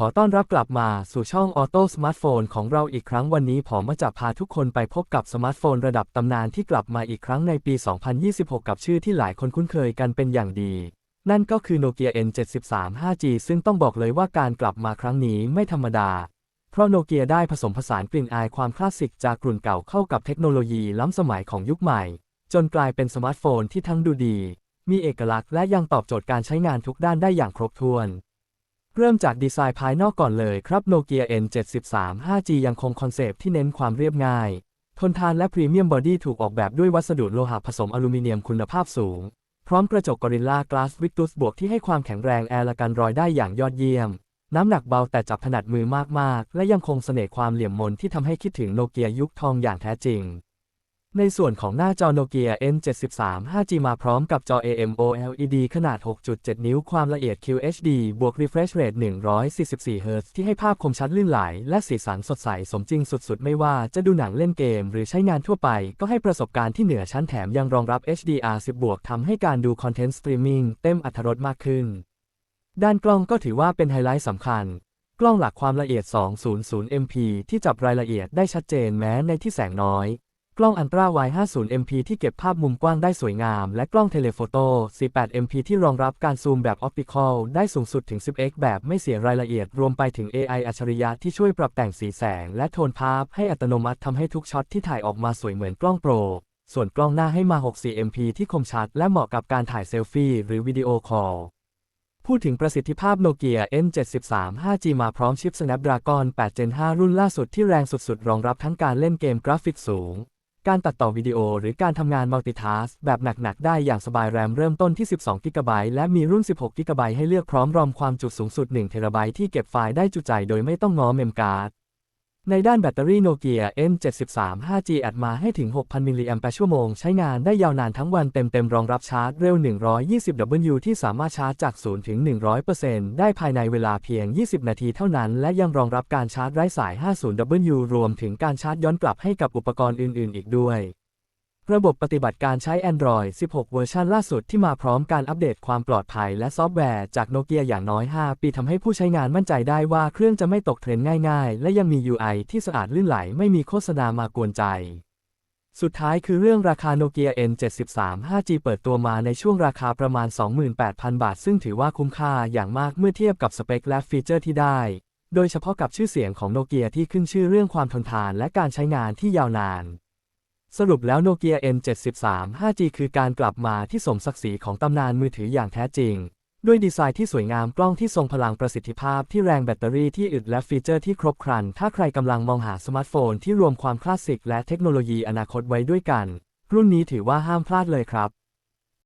ขอต้อนรับกลับมาสู่ช่องออโต้สมาร์ทโฟนของเราอีกครั้งวันนี้ผมมาจะพาทุกคนไปพบกับสมาร์ทโฟนระดับตำนานที่กลับมาอีกครั้งในปี 2026 กับชื่อที่หลายคนคุ้นเคยกันเป็นอย่างดี นั่นก็คือ Nokia N73 5G ซึ่งต้องบอกเลยว่าการกลับมาครั้งนี้ไม่ธรรมดา เพราะโนเกียได้ผสมผสานกลิ่นอายความคลาสสิกจากกลุ่นเก่าเข้ากับเทคโนโลยีล้ำสมัยของยุคใหม่ จนกลายเป็นสมาร์ทโฟนที่ทั้งดูดี มีเอกลักษณ์และยังตอบโจทย์การใช้งานทุกด้านได้อย่างครบถ้วน เริ่มจากดีไซน์ภายนอกก่อนเลยครับ Nokia N73 5G ยังคงคอนเซปต์ที่เน้นความเรียบง่าย ทนทานและพรีเมียมบอดี้ถูกออกแบบด้วยวัสดุโลหะผสมอลูมิเนียมคุณภาพสูง พร้อมกระจก Gorilla Glass Victus บวกที่ให้ความแข็งแรงแอร์ละกันรอยได้อย่างยอดเยี่ยม น้ำหนักเบาแต่จับถนัดมือมากๆ และยังคงเสน่ห์ความเหลี่ยมมนที่ทำให้คิดถึงโนเกียยุคทองอย่างแท้จริง ในส่วนของหน้าจอ Nokia N73 5G มาพร้อมกับจอ AMOLED ขนาด 6.7 นิ้ว ความละเอียด QHD บวก Refresh Rate 144 Hz ที่ให้ภาพคมชัดลื่นไหล และสีสันสดใสสมจริงสุดๆ ไม่ว่าจะดูหนังเล่นเกม หรือใช้งานทั่วไป ก็ให้ประสบการณ์ที่เหนือชั้นแถมยังรองรับ HDR10 บวกทำให้การดูคอนเทนต์สตรีมมิ่งเต็มอรรถรสมากขึ้น ด้านกล้องก็ถือว่าเป็นไฮไลท์สำคัญกล้องหลักความละเอียด 200 MP ที่จับรายละเอียดได้ชัดเจนแม้ในที่แสงน้อย กล้องอันตราไว50 MP ที่เก็บภาพมุมกว้างได้สวยงาม และกล้องเทเลโฟโต้ 48 MP ที่รองรับการซูมแบบออปติคอลได้สูงสุดถึง 10x แบบไม่เสียรายละเอียด รวมไปถึง AI อัจฉริยะที่ช่วยปรับแต่งสีแสง และโทนภาพให้อัตโนมัติทำให้ทุกช็อตที่ถ่ายออกมาสวยเหมือนกล้องโปร ส่วนกล้องหน้าให้มา 64 MP ที่คมชัด และเหมาะกับการถ่ายเซลฟี่หรือวิดีโอคอลพูดถึงประสิทธิภาพโนเกีย N73 5G มาพร้อมชิป Snapdragon 8 Gen 5 รุ่นล่าสุดที่แรงสุดๆ รองรับทั้งการเล่นเกมกราฟิกสูง การตัดต่อวิดีโอหรือการทำงานมัลติทัสแบบหนัก ๆ ได้อย่างสบายแรมเริ่มต้นที่ 12 g b และมีรุ่น 16 g b ให้เลือกพร้อมรอมความจุสูงสุด1 t b ที่เก็บไฟล์ได้จุใจโดยไม่ต้องง้อเมมการ์ด ในด้านแบตเตอรี่โนเกีย M73 5G อัดมาให้ถึง 6,000 มิลลิแอมป์ชั่วโมง ใช้งานได้ยาวนานทั้งวันเต็มๆ รองรับชาร์จเร็ว 120W ที่สามารถชาร์จจาก 0 ถึง 100%ได้ภายในเวลาเพียง 20 นาทีเท่านั้น และยังรองรับการชาร์จไร้สาย 50W รวมถึงการชาร์จย้อนกลับให้กับอุปกรณ์อื่นๆ อีกด้วย ระบบปฏิบัติการใช้ Android 16 เวอร์ชันล่าสุดที่มาพร้อมการอัปเดตความปลอดภัยและซอฟต์แวร์จากโนเกียอย่างน้อย 5 ปีทำให้ผู้ใช้งานมั่นใจได้ว่าเครื่องจะไม่ตกเทรนง่ายๆ และยังมี UI ที่สะอาดลื่นไหลไม่มีโฆษณามากวนใจ สุดท้ายคือเรื่องราคาโนเกีย N73 5G เปิดตัวมาในช่วงราคาประมาณ 28,000 บาท ซึ่งถือว่าคุ้มค่าอย่างมากเมื่อเทียบกับสเปคและฟีเจอร์ที่ได้ โดยเฉพาะกับชื่อเสียงของโนเกียที่ขึ้นชื่อเรื่องความทนทานและการใช้งานที่ยาวนาน สรุปแล้วโนเกีย N73 5G คือการกลับมาที่สมศักดิ์ศรีของตำนานมือถืออย่างแท้จริง ด้วยดีไซน์ที่สวยงามกล้องที่ทรงพลังประสิทธิภาพที่แรงแบตเตอรี่ที่อึดและฟีเจอร์ที่ครบครัน ถ้าใครกำลังมองหาสมาร์ทโฟนที่รวมความคลาสสิกและเทคโนโลยีอนาคตไว้ด้วยกัน รุ่นนี้ถือว่าห้ามพลาดเลยครับ